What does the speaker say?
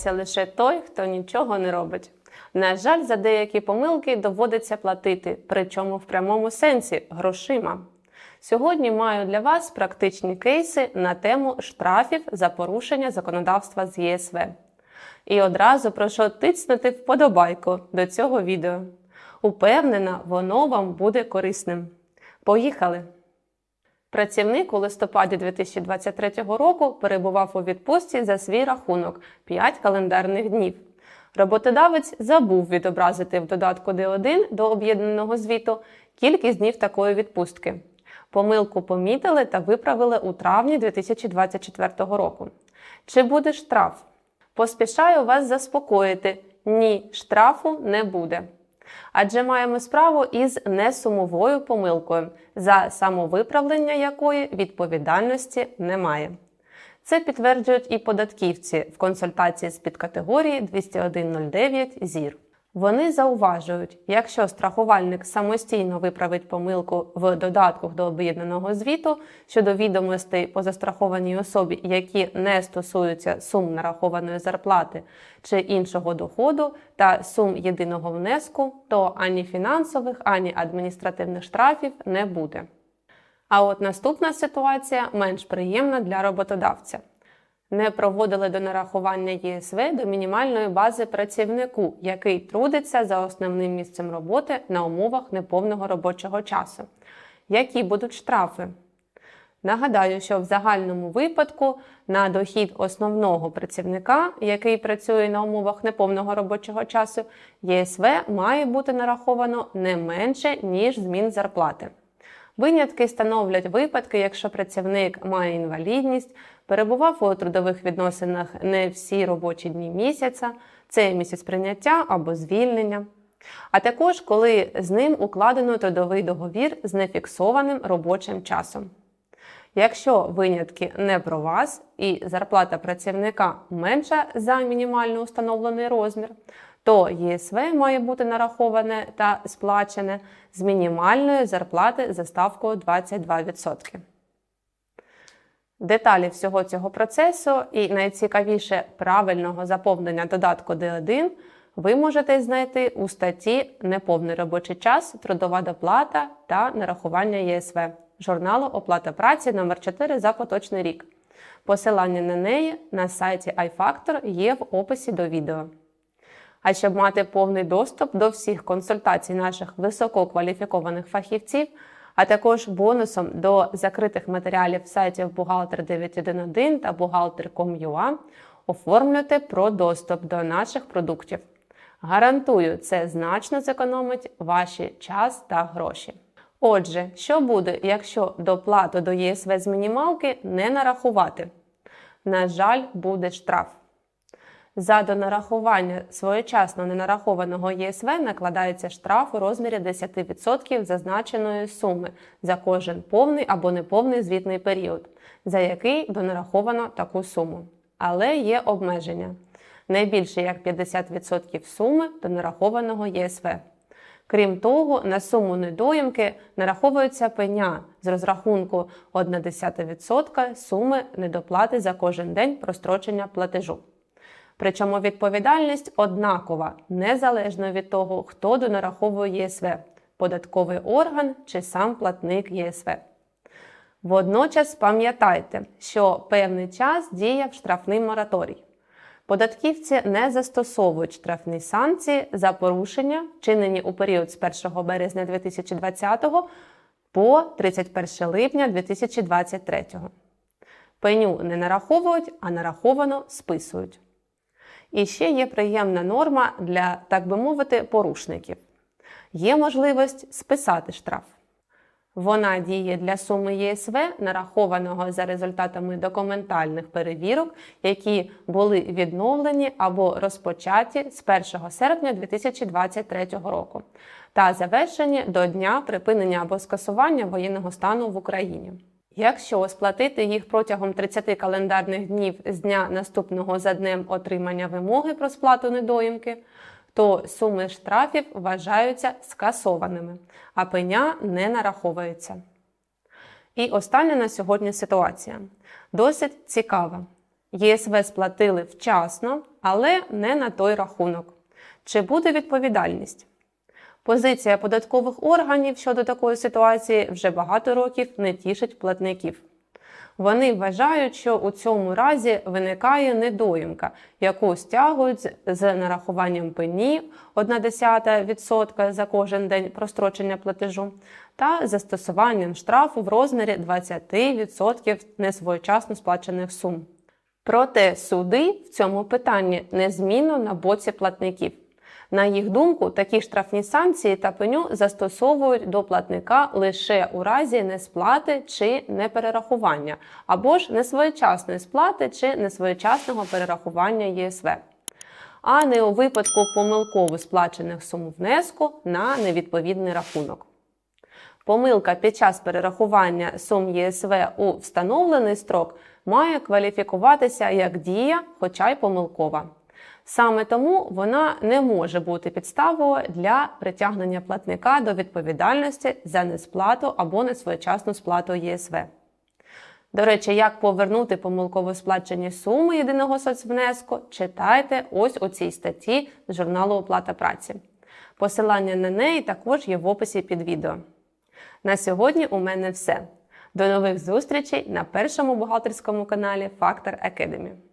помиляється лише той, хто нічого не робить. На жаль, за деякі помилки доводиться платити, причому в прямому сенсі грошима. Сьогодні маю для вас практичні кейси на тему штрафів за порушення законодавства з ЄСВ. І одразу прошу тицнути вподобайку до цього відео. Упевнена, воно вам буде корисним. Поїхали! Працівник у листопаді 2023 року перебував у відпустці за свій рахунок 5 календарних днів. Роботодавець забув відобразити в додатку Д1 до об'єднаного звіту кількість днів такої відпустки. Помилку помітили та виправили у травні 2024 року. Чи буде штраф? Поспішаю вас заспокоїти: ні, штрафу не буде. Адже маємо справу із несумовою помилкою, за самовиправлення якої відповідальності немає. Це підтверджують і податківці в консультації з підкатегорії 20109 ЗІР. Вони зауважують, якщо страхувальник самостійно виправить помилку в додатках до об'єднаного звіту щодо відомостей по застрахованій особі, які не стосуються сум нарахованої зарплати чи іншого доходу та сум єдиного внеску, то ані фінансових, ані адміністративних штрафів не буде. А от наступна ситуація менш приємна для роботодавця. Не проводили до нарахування ЄСВ до мінімальної бази працівнику, який трудиться за основним місцем роботи на умовах неповного робочого часу. Які будуть штрафи? Нагадаю, що в загальному випадку на дохід основного працівника, який працює на умовах неповного робочого часу, ЄСВ має бути нараховано не менше, ніж змін зарплати. Винятки становлять випадки, якщо працівник має інвалідність, перебував у трудових відносинах не всі робочі дні місяця, це місяць прийняття або звільнення. А також коли з ним укладено трудовий договір з нефіксованим робочим часом. Якщо винятки не про вас і зарплата працівника менша за мінімально установлений розмір, то ЄСВ має бути нараховане та сплачене з мінімальної зарплати за ставкою 22%. Деталі всього цього процесу і найцікавіше правильного заповнення додатку Д1 ви можете знайти у статті Неповний робочий час, трудова доплата та нарахування ЄСВ журналу Оплата праці номер 4 за поточний рік. Посилання на неї на сайті iFactor є в описі до відео. А щоб мати повний доступ до всіх консультацій наших висококваліфікованих фахівців, а також бонусом до закритих матеріалів сайтів Бухгалтер 911 та Бухгалтер.com.ua, оформлюйте про доступ до наших продуктів. Гарантую, це значно зекономить ваші час та гроші. Отже, що буде, якщо доплату до ЄСВ з мінімалки не нарахувати? На жаль, буде штраф. За донарахування своєчасно ненарахованого ЄСВ накладається штраф у розмірі 10% зазначеної суми за кожен повний або неповний звітний період, за який донараховано таку суму. Але є обмеження не більше як 50% суми донарахованого ЄСВ. Крім того, на суму недоїмки нараховується пеня з розрахунку 0,1% суми недоплати за кожен день прострочення платежу. Причому відповідальність однакова, незалежно від того, хто донараховує ЄСВ податковий орган чи сам платник ЄСВ. Водночас пам'ятайте, що певний час діяв штрафний мораторій. Податківці не застосовують штрафні санкції за порушення, вчинені у період з 1 березня 2020 по 31 липня 2023. Пеню не нараховують, а нараховано списують. І ще є приємна норма для, так би мовити, порушників. Є можливість списати штраф. Вона діє для суми ЄСВ, нарахованого за результатами документальних перевірок, які були відновлені або розпочаті з 1 серпня 2023 року, та завершені до дня припинення або скасування воєнного стану в Україні. Якщо сплатити їх протягом 30 календарних днів з дня наступного за днем отримання вимоги про сплату недоїмки, то суми штрафів вважаються скасованими, а пеня не нараховується. І остання на сьогодні ситуація. Досить цікава. ЄСВ сплатили вчасно, але не на той рахунок. Чи буде відповідальність? Позиція податкових органів щодо такої ситуації вже багато років не тішить платників. Вони вважають, що у цьому разі виникає недоїмка, яку стягують з- нарахуванням пені 1,1% за кожен день прострочення платежу та застосуванням штрафу в розмірі 20% несвоєчасно сплачених сум. Проте суди в цьому питанні незмінно на боці платників. На їх думку, такі штрафні санкції та пеню застосовують до платника лише у разі несплати чи неперерахування, або ж несвоєчасної сплати чи несвоєчасного перерахування ЄСВ, а не у випадку помилково сплачених сум внеску на невідповідний рахунок. Помилка під час перерахування сум ЄСВ у встановлений строк має кваліфікуватися як дія, хоча й помилкова. Саме тому вона не може бути підставою для притягнення платника до відповідальності за несплату або несвоєчасну сплату ЄСВ. До речі, як повернути помилково сплачені суми єдиного соцвнеску, читайте ось у цій статті з журналу Оплата праці. Посилання на неї також є в описі під відео. На сьогодні у мене все. До нових зустрічей на першому бухгалтерському каналі Factor Academy.